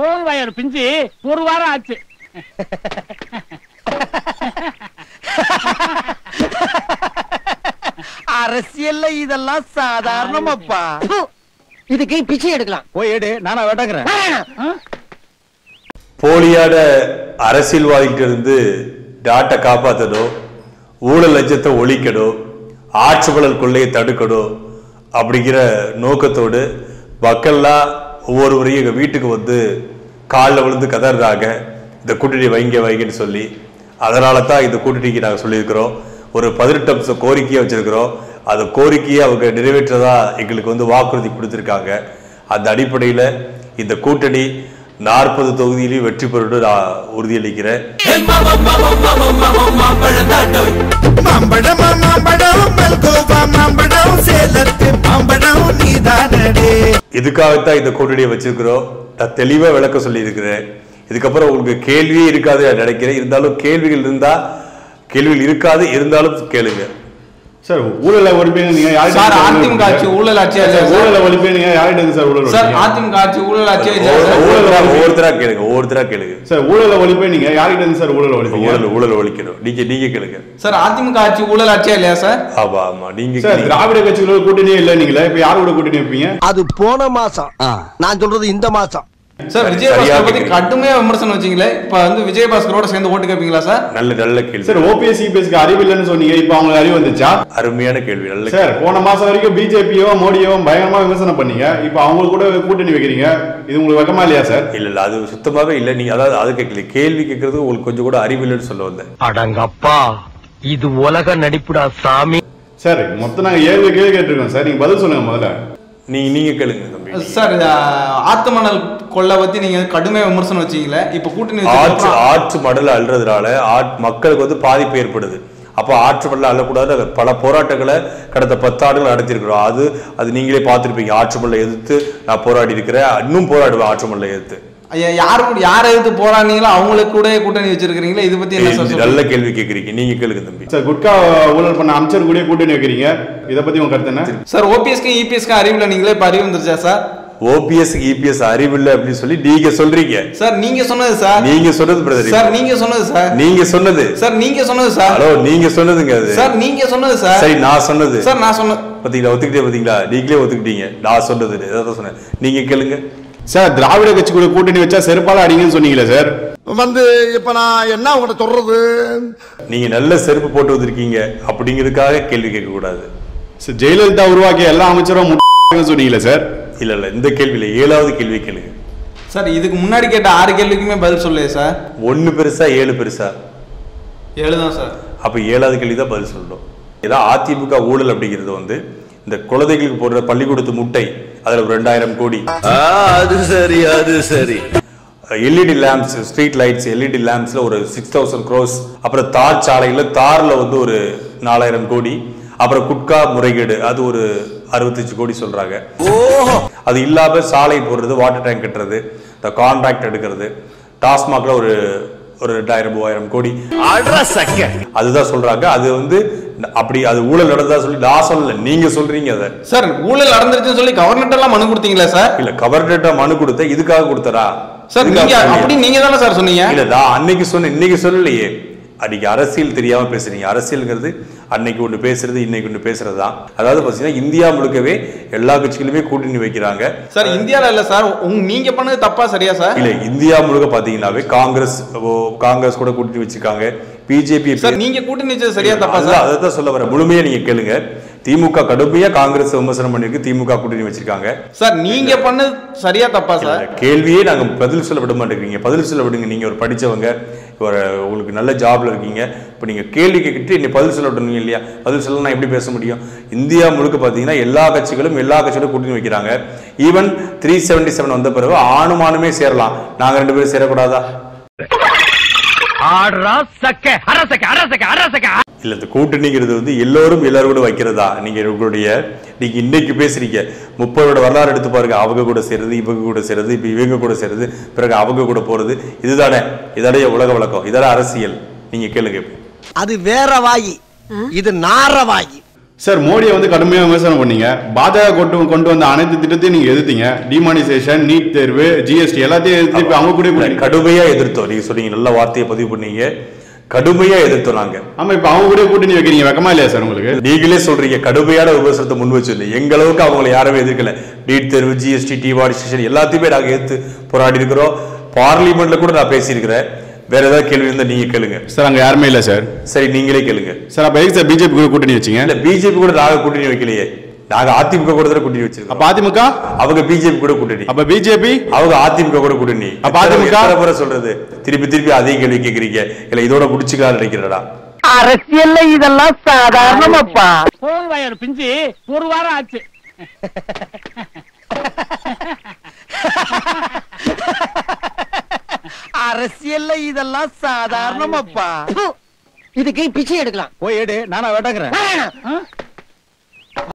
Phone wire பிஞ்சு. ஒரு வாரம் ஆச்சு. அரசியல்ல இதெல்லாம் சாதாரணமாப்பா. இதுக்கு பிச்சை எடுக்கலாம். போய் எடு நானா வேட்டங்கிறேன் போலியான அரசியல்வாதிகிட்ட இருந்து நாட்டை காப்பாற்றணும் ஊழல் லஞ்சத்தை ஒழிக்கணும் ஆட்சி பலன் கொள்ளையை தடுக்கணும் அப்படிங்கிற நோக்கத்தோடு மக்கள்லாம் ஒவ்வொரு முறையும் எங்கள் வீட்டுக்கு வந்து காலில் விழுந்து கதறாங்க இந்த கூட்டணி வைங்க வைங்கன்னு சொல்லி. அதனால தான் இந்த கூட்டணிக்கு நாங்கள் சொல்லியிருக்கிறோம். ஒரு பதினெட்டு அம்சம் கோரிக்கையை வச்சுருக்கிறோம். அந்த கோரிக்கையை அவங்க நிறைவேற்றதா எங்களுக்கு வந்து வாக்குறுதி கொடுத்துருக்காங்க. அந்த அடிப்படையில் இந்த கூட்டணி நாற்பது தொகுதியிலையும் வெற்றி பெறும் நான் உறுதியளிக்கிறேன். மாம்பழம் மாம்பழம் நீதானடே இதுக்காகத்தான் இந்த கூட்டணியை வச்சிருக்கிறோம்? நான் தெளிவாக விளக்க சொல்லியிருக்கிறேன். இதுக்கப்புறம் உங்களுக்கு கேள்வியே இருக்காது நான் நினைக்கிறேன். இருந்தாலும் கேள்விகள் இருந்தால் கேள்விகள் இருக்காது இருந்தாலும் கேளுங்க. சார் ஊழல ஒழிப்பேன் நீங்க சார் அதிமுக ஆட்சி ஊழல் ஆட்சியா? ஊழல ஒழிப்பேன் நீங்க யார்கிட்ட சார் ஊழல் சார்? அதிமுக ஆட்சி ஊழல் ஆட்சியா சார்? ஒவ்வொருத்தரா கேளுங்க ஒவ்வொருத்தரா கேளுங்க. சார் ஊழல ஒழிப்பேன் நீங்க யார்கிட்ட இருந்து சார் ஊழல் ஒழிப்பீங்க ஊழல் ஊழல் ஒழிக்கணும். நீங்க நீங்க கேளுங்க. சார் அதிமுக ஆட்சி ஊழல் ஆட்சியா இல்லையா சார்? ஆமா ஆமா. நீங்க சார் திராவிட கட்சிகளோட கூட்டணியே இல்ல நீங்களே. இப்ப யார் கூட கூட்டணி வைப்பீங்க அது போன மாசம். நான் சொல்றது இந்த மாசம். சார் விஜயபாஸ்கர் பத்தி. கடுமையா விமர்சனம் வச்சீங்களே. இப்ப வந்து விஜயபாஸ்கரோட சேர்ந்து ஓட்டு கேட்பீங்களா சார்? நல்ல நல்ல கேள்வி. சார் ஓபிஎஸ் சிபிஎஸ்க்கு அறிவு இல்லைன்னு சொன்னீங்க. இப்ப அவங்களுக்கு அறிவு வந்துச்சா? அருமையான கேள்வி நல்ல சார் போன மாசம் வரைக்கும் பிஜேபியோ மோடியோ பயங்கரமா விமர்சனம் பண்ணீங்க. இப்ப அவங்க கூட கூட்டணி வைக்கிறீங்க. இது உங்களுக்கு வெக்கமா இல்லையா சார்? இல்ல இல்ல அது சுத்தமாவே இல்ல. நீங்க அதாவது அது கேட்கல. கேள்வி கேட்கறது உங்களுக்கு கொஞ்சம் கூட அறிவு இல்லைன்னு சொல்ல வந்தேன். அடங்கப்பா இது உலக நடிப்புடா சாமி. சார் மொத்தம் நாங்க ஏழு கேள்வி கேட்டிருக்கோம் சார். நீங்க பதில் சொல்லுங்க முதல்ல. நீங்க நீங்க கேளுங்க தம்பி. சார் ஆத்துமணல் கொள்ளை பத்தி நீங்க கடுமையா விமர்சனம் வச்சீங்களே இப்ப கூட்டணி ஆற்று ஆற்று மடல அள்ளுறதுனால ஆட்- மக்களுக்கு வந்து பாதிப்பு ஏற்படுது. அப்போ ஆற்று மடல அள்ளக்கூடாது பல போராட்டங்களை கடந்த பத்து ஆண்டுகள் நடத்தியிருக்கிறோம். அது அது நீங்களே பார்த்துருப்பீங்க. ஆற்று மடலை எதிர்த்து நான் போராடி இருக்கிறேன் இன்னும் போராடுவேன் ஆற்று மடலை எதிர்த்து. யாரு கூட யாரை எதிர்த்து போராடினீங்களோ அவங்களுக்கு கூட கூட்டணி வச்சிருக்கீங்களா இது பத்தி என்ன சார்? நல்ல கேள்வி கேட்குறீங்க நீங்க கேளுங்க தம்பி. சார் குட்கா ஊழல் பண்ண அமைச்சர் கூட கூட்டணி வைக்கிறீங்க. இதை பத்தி உங்க கருத்து என்ன? சார் ஓபிஎஸ்க்கு இபிஎஸ்க்கு அறிவுல நீங்களே இப்ப அறிவு வந்துருச்சா சார்? ஓபிஎஸ் இபிஎஸ் அறிவில்லை அப்படின்னு சொல்லி நீங்க சொல்றீங்க. சார் நீங்க சொன்னது சார். நீங்க சொன்னது பிரதர் சார் நீங்க சொன்னது சார். நீங்க சொன்னது. சார் நீங்க சொன்னது சார். ஹலோ நீங்க சொன்னதுங்க அது. சார் நீங்க சொன்னது சார். சரி நான் சொன்னது. சார் நான் சொன்ன பாத்தீங்களா ஒத்துக்கிட்டே பாத்தீங்களா? நீங்களே ஒத்துக்கிட்டீங்க. நான் சொன்னது அதான் சொன்னேன். நீங்க கேளுங்க. சார் திராவிட கட்சி கூட கூட்டணி வச்சா செருப்பால அடிங்கன்னு சொன்னீங்களே சார். வந்து இப்ப நான் என்ன உங்கள்கிட்ட சொல்றது? நீங்க நல்ல செருப்பு போட்டு வந்திருக்கீங்க. அப்படிங்கிறதுக்காக கேள்வி கேட்க கூடாது சார் ஜெயலலிதா உருவாக்கிய எல்லா அமைச்சரும் சொன்னீங்களே சார். இல்ல இல்ல இந்த கேள்வியில ஏழாவது கேள்வி கேளுங்க. சார் இதுக்கு முன்னாடி கேட்ட ஆறு கேள்விக்குமே பதில் சொல்லலையே சார். ஒண்ணு பெருசா ஏழு பெருசா? எழுதும் சார். அப்ப ஏழாவது கேள்வி தான் பதில் சொல்லணும். ஏதாவது அதிமுக ஊழல் அப்படிங்கிறது வந்து இந்த குழந்தைகளுக்கு போடுற பள்ளிக்கூடத்து முட்டை அதுல ஒரு ரெண்டாயிரம் கோடி. அது சரி அது சரி. LED lamps street lights LED லேம்ப்ஸ்ல ஒரு சிக்ஸ் தௌசண்ட் க்ரோஸ் அப்புறம் தார் சாலையில தார்ல வந்து ஒரு நாலாயிரம் கோடி. அப்புறம் குட்கா முறைகேடு அது ஒரு அறுபத்தஞ்சு கோடி சொல்றாங்க. அது இல்லாம சாலை போடுறது வாட்டர் டேங்க் கட்டுறது இந்த கான்ட்ராக்ட் எடுக்கிறது. டாஸ்மாக்ல ஒரு ஒரு ரெண்டாயிரம் மூவாயிரம் கோடி. அதுதான் சொல்றாங்க. அது வந்து அப்படி அது ஊழல் நடந்ததா சொல்லி நான் சொல்லல. நீங்க சொல்றீங்க அதை. சார் ஊழல் நடந்துருச்சுன்னு சொல்லி கவர்மெண்ட் எல்லாம் மனு கொடுத்தீங்களா சார்? இல்ல கவர்னரேட்டா மனு கொடுத்த இதுக்காக கொடுத்தரா சார் நீங்க அப்படி நீங்க தானே சார் சொன்னீங்க? இல்ல நான் அன்னைக்கு சொன்னேன் இன்னைக்கு சொல்லலையே. அன்னைக்கு அரசியல் தெரியாம பேசுறீங்க. அரசியல்ங்கிறது அன்னைக்கு ஒண்ணு பேசுறது இன்னைக்கு ஒண்ணு பேசுறது தான் அதாவது பாத்தீங்கன்னா இந்தியா முழுக்கவே எல்லா கட்சிகளுமே கூட்டணி வைக்கிறாங்க. சார் இந்தியால இல்ல சார். உங்க நீங்க பண்ணது தப்பா சரியா சார்? இல்ல இந்தியா முழுக்க பாத்தீங்கன்னாவே காங்கிரஸ் காங்கிரஸ் கூட கூட்டணி வச்சிருக்காங்க. பிஜேபி சார் நீங்க கூட்டணி வச்சது சரியா தப்பா சார்? அதை தான் சொல்ல வரேன். முழுமையா நீங்க கேளுங்க. திமுக கடுமையா காங்கிரஸ் விமர்சனம் பண்ணிருக்கு திமுக கூட்டணி வச்சிருக்காங்க. சார் நீங்க பண்ணது சரியா தப்பா சார்? கேள்வியே நாங்க பதில் சொல்ல விட மாட்டேங்கிறீங்க. பதில் சொல்ல விடுங்க நீங்க ஒரு படிச்சவங்க ஒரு உங்களுக்கு நல்ல ஜாப்ல இருக்கீங்க. இப்போ நீங்க கேள்வி கேட்டுட்டு நீ பதில் சொல்ல விடணும் இல்லையா? பதில் சொல்ல நான் எப்படி பேச முடியும்? இந்தியா முழுக்க பாத்தீங்கன்னா எல்லா கட்சிகளும் எல்லா கட்சிகளும் கூட்டணி வைக்கிறாங்க. ஈவன் த்ரீ செவன்டி செவன் வந்த பிறகு ஆணும் ஆணுமே சேரலாம். நாங்க ரெண்டு பேரும் சேரக்கூடாதா? ஆடுறா சக்க அரசக்க அரசக்க அரசக்க இல்ல இந்த கூட்டணிங்கிறது வந்து எல்லோரும் எல்லாரும் கூட வைக்கிறதா? நீங்க உங்களுடைய நீங்க இன்னைக்கு பேசுறீங்க. முப்பதோட வரலாறு எடுத்து பாருங்க. அவங்க கூட சேர்றது இவங்க கூட சேர்றது இப்ப இவங்க கூட சேர்றது பிறகு அவங்க கூட போறது. இதுதானே இதானே உலக வழக்கம். இதானே அரசியல். நீங்க கேளுங்க அது வேற வாயி. இது நார வாயி. சார் மோடியை வந்து கடுமையா விமர்சனம் பண்ணீங்க. பாஜக கொண்டு கொண்டு வந்த அனைத்து திட்டத்தையும் நீங்க எதிர்த்தீங்க. டிமானிசேஷன் நீட் தேர்வு ஜிஎஸ்டி எல்லாத்தையும் எதிர்த்து இப்ப அவங்க கூட இல்ல, கூட்டணி- கடுமையா எதிர்த்தோம். நீங்க சொன்னீங்க நல்ல வார்த்தையை பதிவு பண்ணீங்க. கடுமையா எதிர்த்தோம் ஆமா இப்ப அவங்க கூட கூட்டணி வைக்கிறீங்க வெக்கமா இல்லையா சார் உங்களுக்கு? நீங்களே சொல்றீங்க கடுமையான விமர்சனத்தை முன் வச்சிருந்தீங்க. எங்க அளவுக்கு அவங்களை யாருமே எதிர்க்கல. நீட் தேர்வு ஜிஎஸ்டி டிமானிசேஷன் எல்லாத்தையுமே நாங்க எதிர்த்து போராடி இருக்கிறோம். பார்லிமெண்ட்ல கூட நான் பேசியிருக்கிறேன். வேற ஏதாவது கேள்வி இருந்தா நீங்க கேளுங்க. சார் அங்க யாருமே இல்ல சார். சரி நீங்களே கேளுங்க. சார் அப்ப எதுக்கு சார் பிஜேபி கூட கூட்டணி வச்சீங்க? இல்ல பிஜேபி கூட நாங்க கூட்டணி வைக்கலையே. நாங்க அதிமுக கூட தான் கூட்டணி வச்சிருக்கோம். அப்ப அதிமுக? அவங்க பிஜேபி கூட கூட்டணி. அப்ப பிஜேபி? அவங்க அதிமுக கூட கூட்டணி. அப்ப அதிமுக? சொல்றது? திருப்பி திருப்பி அதே கேள்வி கேக்குறீங்க. இல்ல இதோட முடிச்சுக்கலாம் நினைக்கிறடா அரசியல்ல இதெல்லாம் சாதாரணமாப்பா. போன் வயர் பிஞ்சு. ஒரு வாரம் ஆச்சு. அரசியல்ல இதெல்லாம் சாதாரணமாப்பா. இதுக்கு பிச்சை எடுக்கலாம். போய் எடு நானா வேட்டாங்கிறேன்.